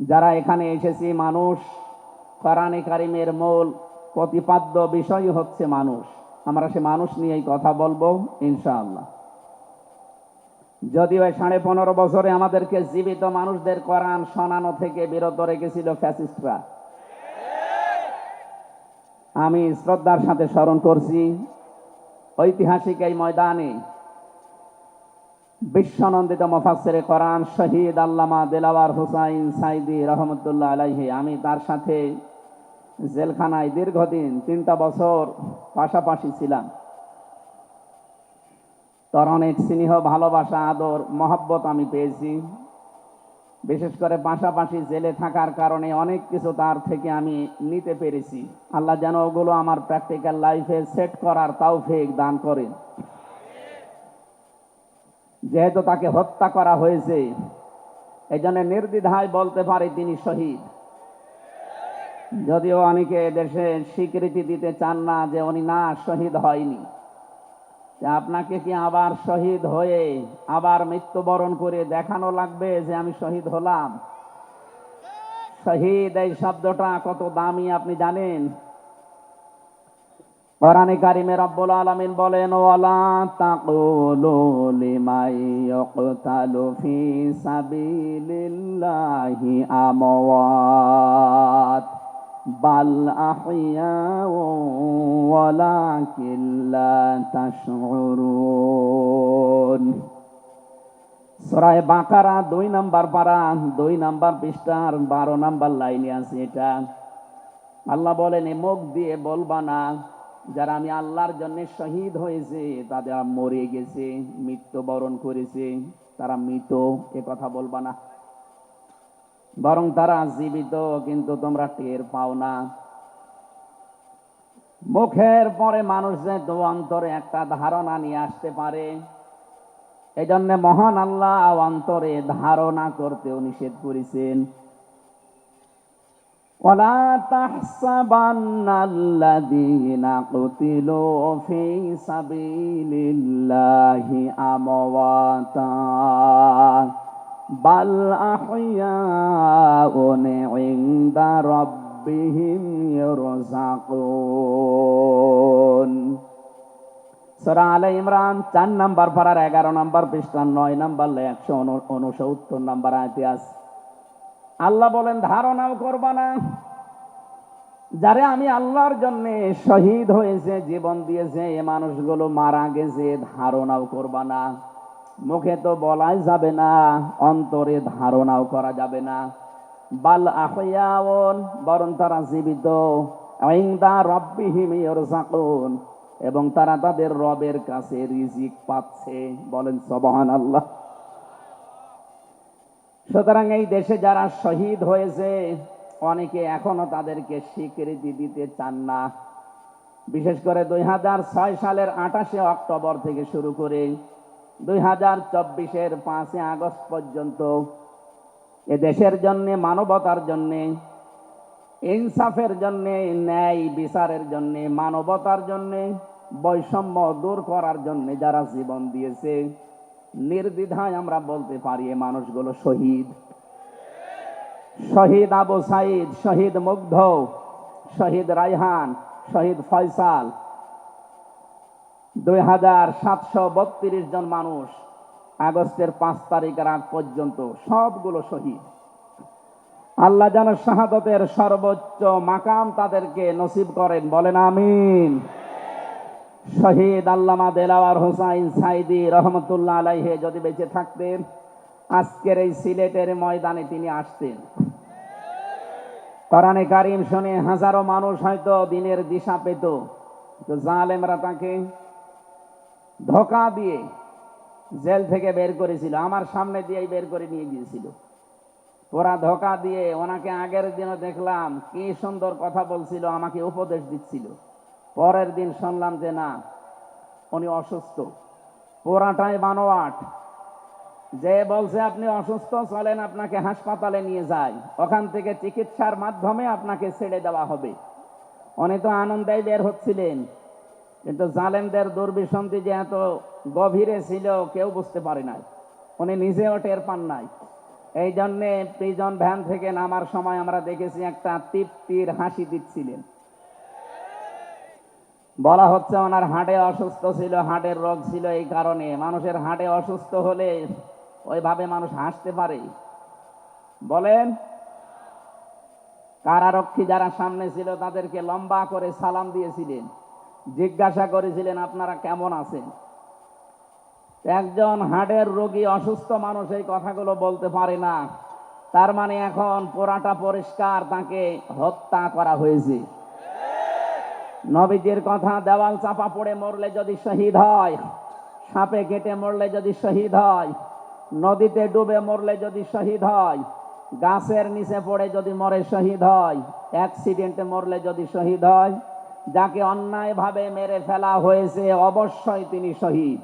যারা এখানে এসেছি, মানুষ, কোরআনে কারিমের মূল প্রতিপাদ্য বিষয় হচ্ছে মানুষ। আমরা সে মানুষ নিয়েই কথা বলব, ইনশাআল্লাহ। যদিও সাড়ে পনেরো বছরে আমাদেরকে জীবিত মানুষদের কোরআন শোনানো থেকে বিরত রেখেছিল ফ্যাসিস্টরা। আমি শ্রদ্ধার সাথে স্মরণ করছি, ঐতিহাসিক এই ময়দানে বিশ্বনন্দিত মফাসের কোরআন শহীদ আল্লামা দেলাওয়ার হুসাইন সাইদি রহমতুল্লাহ আলাইহি। আমি তার সাথে জেলখানায় দীর্ঘদিন, তিনটা বছর পাশাপাশি ছিলাম। তার অনেক স্নেহ, ভালোবাসা, আদর, মহব্বত আমি পেয়েছি। বিশেষ করে পাশাপাশি জেলে থাকার কারণে অনেক কিছু তার থেকে আমি নিতে পেরেছি। আল্লাহ যেন ওগুলো আমার প্র্যাকটিক্যাল লাইফে সেট করার তাও ফেক দান করেন। যেহেতু তাকে হত্যা করা হয়েছে এই জন্য নির্দ্বিধায় বলতে পারে তিনি শহীদ। যদিও অনেকে দেশে স্বীকৃতি দিতে চান না যে উনি না শহীদ হয়নি। আপনাকে কি আবার শহীদ হয়ে আবার মৃত্যুবরণ করে দেখানো লাগবে যে আমি শহীদ হলাম? শহীদ এই শব্দটা কত দামি আপনি জানেন? কোরআনে কারিমে রব্বুল আলামিন বলেন, ওয়ালা তাকুলু লিমাই ইয়াকতালু ফি সাবিলিল্লাহি আমওয়াত, বাল আহইয়াউ ওয়ালাকিন লা তাশউরুন। সূরা বাকারা দুই নাম্বার পারা, দুই নাম্বার পৃষ্ঠার বারো নাম্বার লাইনে আছে এটা। আল্লাহ বলেন মুখ দিয়ে বলবা না যারা আমি আল্লাহর জন্য শহীদ হয়েছে তাদের মরে গেছে, মৃত্যুবরণ করেছে, তারা মৃত, এ কথা বলবা না। বরং তারা জীবিত, কিন্তু তোমরা টের পাও না। মুখের পরে মানুষ যে অন্তরে একটা ধারণা নিয়ে আসতে পারে। এই জন্য মহান আল্লাহ অন্তরে ধারণা করতেও নিষেধ করেছেন। ولا تحسبن الذين قتلوا في سبيل الله أمواتا بل أحياء عند ربهم يرزقون সরা আলে ইমরান চার নাম্বার পাড়ার এগারো নাম্বার পৃষ্ঠা নয় নাম্বার একশো উনসত্তর নাম্বার আয়তে আছে আল্লাহ বলেন, ধারণাও করবা না। যারে আমি আল্লাহর জন্য শহীদ হয়েছে, জীবন দিয়েছে, এ মানুষগুলো মারা গেছে, ধারণাও করবা না। মুখে তো বলাই যাবে না, অন্তরে ধারণাও করা যাবে না। বাল আহয়াউন বরং তারা জীবিত। এবং তারা তাদের রবের কাছে রিজিক পাচ্ছে। বলেন, সুবহানাল্লাহ। সুতরাং এই দেশে যারা শহীদ হয়েছে, অনেকে এখনও তাদেরকে স্বীকৃতি দিতে চান না। বিশেষ করে দুই ছয় সালের আঠাশে অক্টোবর থেকে শুরু করে দুই হাজার চব্বিশের পাঁচই আগস্ট পর্যন্ত এ দেশের জন্য, মানবতার জন্যে, ইনসাফের জন্যে, ন্যায় বিচারের জন্যে, মানবতার জন্যে, বৈষম্য দূর করার জন্য যারা জীবন দিয়েছে নির্দ্বিধায় আমরা বলতে পারি এ মানুষগুলো শহীদ। শহীদ আবু সাইদ, শহীদ মুগ্ধ, শহীদ রাইহান শহীদ ফয়সাল। দুই হাজার সাতশো বত্রিশ জন মানুষ আগস্টের পাঁচ তারিখ আগ পর্যন্ত সবগুলো শহীদ। আল্লাহ যেন শাহাদতের সর্বোচ্চ মাকাম তাদেরকে নসিব করেন, বলেন আমিন। শহীদ আল্লামা দেলাওয়ার হোসাইন সাইদি রহমতুল্লাহ আলাইহে যদি বেঁচে থাকতেন, আজকের এই সিলেটের ময়দানে তিনি আসতেন। কোরআনে কারিম শুনে হাজারো মানুষ হয়তো দিনের দিশা পেত তো জালেমরা তাকে ধোকা দিয়ে জেল থেকে বের করেছিল, আমার সামনে দিয়েই বের করে নিয়ে গিয়েছিল। ওরা ধোকা দিয়ে ওনাকে আগের দিনও দেখলাম, কি সুন্দর কথা বলছিল, আমাকে উপদেশ দিচ্ছিল। পরের দিন শুনলাম যে না, উনি অসুস্থ। পোড়াটাই বানোয়াট। যে বলছে আপনি অসুস্থ, চলেন আপনাকে হাসপাতালে নিয়ে যায় ওখান থেকে চিকিৎসার মাধ্যমে আপনাকে ছেড়ে দেওয়া হবে। উনি তো আনন্দেই বের হচ্ছিলেন। কিন্তু জালেমদের দুর্বিসন্ধি যে এত গভীরে ছিল, কেউ বুঝতে পারে নাই। উনি নিজেও টের পান নাই। এই জন্যে প্রিজন ভ্যান থেকে নামার সময় আমরা দেখেছি একটা তৃপ্তির হাসি দিচ্ছিলেন। বলা হচ্ছে ওনার হাটে অসুস্থ ছিল, হাটের রোগ ছিল এই কারণে। মানুষের হাটে অসুস্থ হলে ওইভাবে মানুষ হাসতে পারে। বলেন, কারারক্ষী যারা সামনে ছিল, তাদেরকে লম্বা করে সালাম দিয়েছিলেন। জিজ্ঞাসা করেছিলেন, আপনারা কেমন আছেন? একজন হার্টের রোগী অসুস্থ মানুষ এই কথাগুলো বলতে পারে না। তার মানে এখন পোড়াটা পরিষ্কার, তাকে হত্যা করা হয়েছে। নবীজির কথা দেওয়াল চাপা পড়ে মরলে যদি শহীদ হয়, সাপে কেটে মরলে যদি শহীদ হয়, নদীতে ডুবে মরলে যদি শহীদ হয়, গাছের নিচে পড়ে যদি মরে শহীদ হয় অ্যাক্সিডেন্টে মরলে যদি শহীদ হয়, যাকে অন্যায়ভাবে মেরে ফেলা হয়েছে অবশ্যই তিনি শহীদ।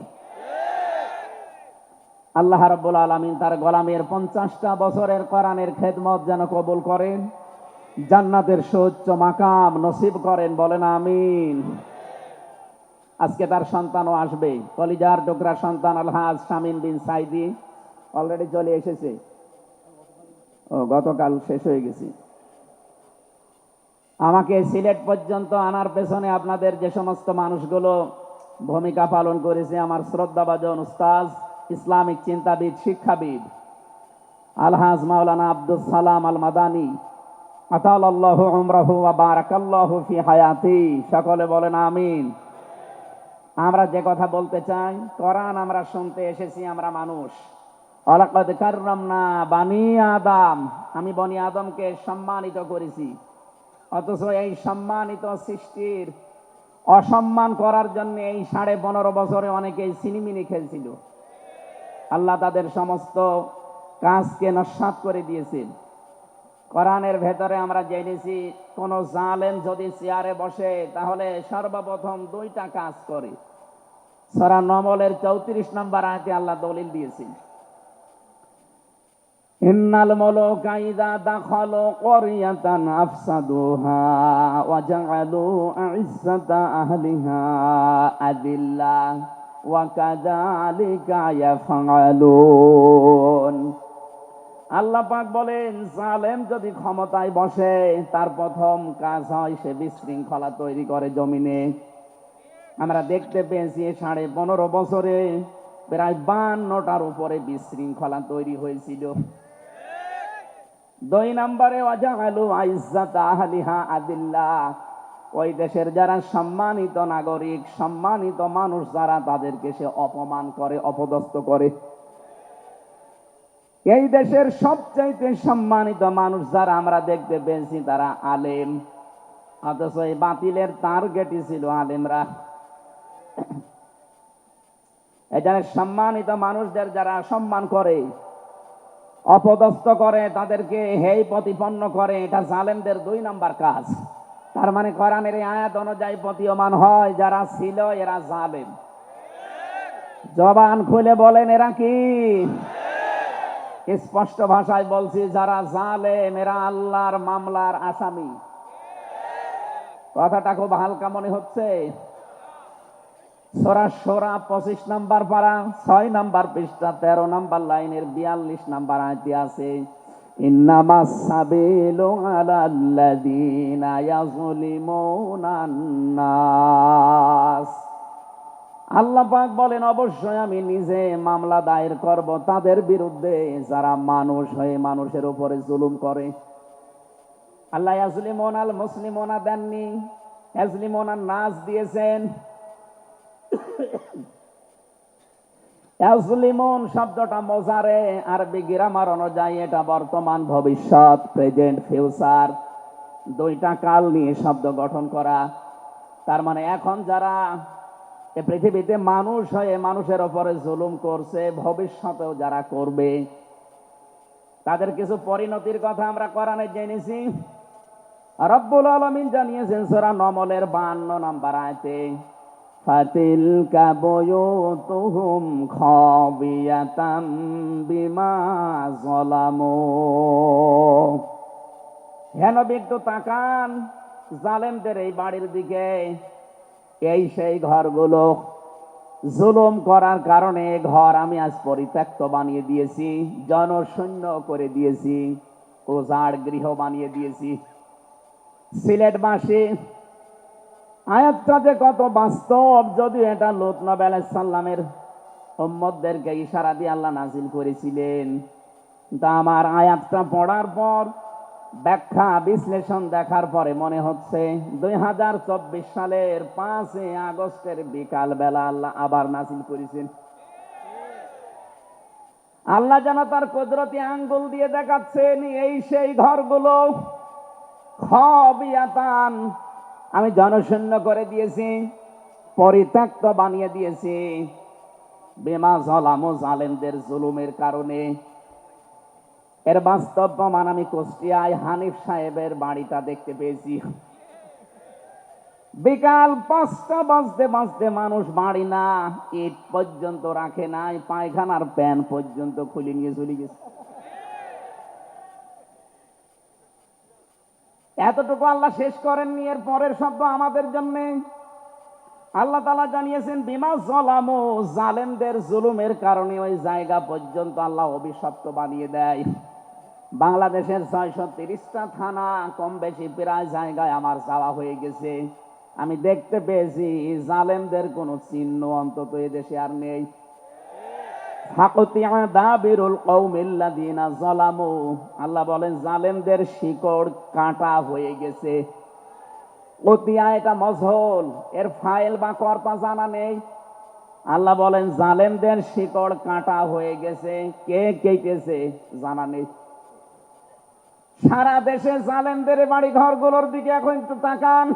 আল্লাহ রাব্বুল আলামিন তার গোলামের পঞ্চাশটা বছরের কোরআনের খেদমত যেন কবুল করেন। জান্নাতের সৌচ্চ মাকাম নসিব করেন, বলেন আমিন। আজকে তার সন্তানও আসবে। কলিজার ডোকরা সন্তান আলহাজ শামিন বিন সাইদি অলরেডি চলে এসেছে। ও, গতকাল শেষ হয়ে গেছি। আমাকে সিলেট পর্যন্ত আনার পেছনে আপনাদের যে সমস্ত মানুষগুলো ভূমিকা পালন করেছে, আমার শ্রদ্ধাভাজন উস্তাজ, ইসলামিক চিন্তাবিদ, শিক্ষাবিদ, আলহাজ মাওলানা আব্দুল সালাম আল মাদানী সকলে বলেন আমিন। আমরা যে কথা বলতে চাই, কোরআন আমরা শুনতে এসেছি, আমরা মানুষ। আমি বনি আদমকে সম্মানিত করেছি। অথচ এই সম্মানিত সৃষ্টির অসম্মান করার জন্য এই সাড়ে পনেরো বছরে অনেকেই সিনিমিনি খেলছিল। আল্লাহ তাদের সমস্ত কাজকে নস্বাত করে দিয়েছেন। কোরআনের ভেতরে আমরা জেনেছি, কোন জালেম যদি চেয়ারে বসে, তাহলে সর্বপ্রথম দুইটা কাজ করে। সরা নমলের চৌত্রিশ নম্বর আয়তে আল্লাহ দলিল দিয়েছেন। ইন্নাল আফসাদুহা ওয়া জাআলু আহলিহা আদিল্লা ওয়া কাযালিকা ইয়াফআলুন। আল্লাহ পাক বলেন, জালেম যদি ক্ষমতায় বসে, তার প্রথম কাজ হয় সে বিশৃঙ্খলা তৈরি করে জমিনে। আমরা দেখতে পেয়েছি সাড়ে পনেরো বছরে প্রায় বান্নটার উপরে বিশৃঙ্খলা তৈরি হয়েছিল। দুই নম্বরে, ওয়াজাআলু আইজ্জাতা আহলিহা আদিল্লাহ। ওই দেশের যারা সম্মানিত নাগরিক, সম্মানিত মানুষ, যারা তাদেরকে সে অপমান করে, অপদস্থ করে। এই দেশের সবচাইতে সম্মানিত মানুষ যারা আমরা দেখতে পেয়েছি, তারা আলেম। অথচ এই বাতিলের টার্গেটই ছিল আলেমরা। এখানে সম্মানিত মানুষদের যারা সম্মান করে, অপদস্থ করে, তাদেরকে হেই প্রতিপন্ন করে, এটা জালেমদের দুই নাম্বার কাজ। তার মানে কোরআনের এই আয়াত অনুযায়ী প্রতীয়মান হয়, যারা ছিল এরা জালেম। জবান খুলে বলেন, এরা কি? স্পষ্ট ভাষায় বলছি, যারা জালেম, এরা আল্লাহর মামলার আসামি। কথাটা খুব হালকা মনে হচ্ছে। সোরা সোরা পঁচিশ নাম্বার পারা ছয় নাম্বার পৃষ্ঠা, তেরো নাম্বার লাইনের বিয়াল্লিশ নাম্বার আয়তি আছে, ইন্নামা সাবিলু আল্লাহ পাক বলেন, অবশ্যই আমি নিজে মামলা দায়ের করব। তাদের বিরুদ্ধে যারা মানুষ হয়ে মানুষের উপরে জুলুম করে। আল্লাহ ইয়াজলিমুন আল মুসলিমুনা দেননি। ইয়াজলিমুনা নাস দিয়েছেন। ইয়াজলিমুন শব্দটা মোজারে আরবি গ্রামার অনুযায়ী এটা বর্তমান ভবিষ্যৎ, প্রেজেন্ট, ফিউচার। দুইটা কাল নিয়ে শব্দ গঠন করা। তার মানে এখন যারা পৃথিবীতে মানুষ হয়ে মানুষের ওপরে জুলুম করছে ভবিষ্যতেও যারা করবে তাদের কিছু পরিণতির কথা আমরা কোরআনে জেনেছি রব্বুল আলমিন জানিয়েছেন সোরা নমলের বান্ন নাম্বার আয়তে فتلك بيوتهم خاوية بما ظلموا হেন একটু তাকান জালেমদের এই বাড়ির দিকে এই সেই ঘরগুলো জুলুম করার কারণে ঘর আমি আজ পরিত্যক্ত বানিয়ে দিয়েছি, জনশূন্য করে দিয়েছি ওজাড় গৃহ বানিয়ে দিয়েছি। সিলেটবাসী, আয়াতটা যে কত বাস্তব, যদিও এটা লোত নবী আলাইহিস সাল্লামের উম্মতদেরকে ইশারা দিয়ে আল্লাহ নাজিল করেছিলেন। তা আমার আয়াতটা পড়ার পর ব্যাখ্যা বিশ্লেষণ দেখার পরে মনে হচ্ছে দুই হাজার চব্বিশ সালের পাঁচই আগস্টের বিকাল বেলা আল্লাহ আবার নাজিল করেছেন। আল্লাহ যেন তার কুদরতি আঙ্গুল দিয়ে দেখাচ্ছেন, এই সেই ঘরগুলো খবিয়াতান। আমি জনশূন্য করে দিয়েছি, পরিত্যক্ত বানিয়ে দিয়েছি। বেমা জলাম জালেমদের জুলুমের কারণে এর বাস্তব প্রমাণ আমি কুষ্টিয়ায় হানিফ সাহেবের বাড়িটা দেখতে পেয়েছি। বিকাল পাঁচটা বাজতে বাজতে মানুষ বাড়ি না, ইট পর্যন্ত রাখে নাই, পায়খানার প্যান পর্যন্ত খুলে নিয়ে চলে গেছে। এতটুকু আল্লাহ শেষ করেননি, এর পরের শব্দ আমাদের জন্য। আল্লাহ তালা জানিয়েছেন, বিমা জলামো, জালেমদের জুলুমের কারণে ওই জায়গা পর্যন্ত আল্লাহ অভিশপ্ত বানিয়ে দেয়। বাংলাদেশের ছয়শো তিরিশটা থানা কম বেশি প্রায় জায়গায় আমার যাওয়া হয়ে গেছে। আমি দেখতে পেয়েছি, জালেমদের কোনো চিহ্ন অন্তত এদেশে আর নেই। আল্লাহ বলেন, জালেমদের শিকড় কাটা হয়ে গেছে। কতিয়া এটা মজহল? এর ফাইল বা কর্পা জানা নেই। আল্লাহ বলেন, জালেমদের শিকড় কাটা হয়ে গেছে। কে কেটেছে জানা নেই। সারা দেশে জালেমদের বাড়ি ঘরগুলোর দিকে এখন একটু তাকান।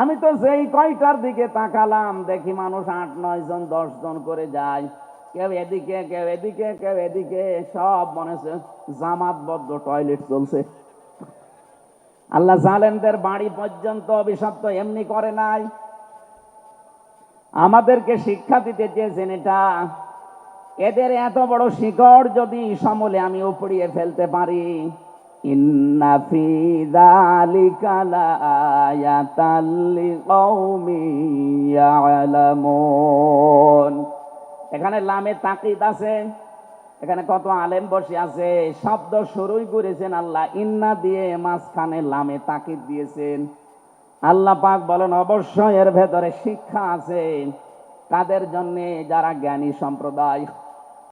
আমি তো যেই কয়টার দিকে তাকালাম, দেখি মানুষ আট, নয় জন, দশ জন করে যায়। কেউ এদিকে কেউ এদিকে কেউ এদিকে, সব মনে হচ্ছে জামাতবদ্ধ টয়লেট চলছে। আল্লাহ জালেমদের বাড়ি পর্যন্ত অভিশপ্ত এমনি করে নাই। আমাদেরকে শিক্ষা দিতে চেয়েছেন এটা। এদের এত বড় শিকড় যদি সমলে আমি উপড়িয়ে ফেলতে পারি। এখানে লামে তাকিদ আছে, এখানে কত আলেম বসে আছে, শব্দ শুরুই করেছেন আল্লাহ, ইন্না দিয়ে মাঝখানে লামে তাকিদ দিয়েছেন। আল্লাহ পাক বলেন, অবশ্যই এর ভেতরে শিক্ষা আছে। কাদের জন্যে? যারা জ্ঞানী সম্প্রদায়।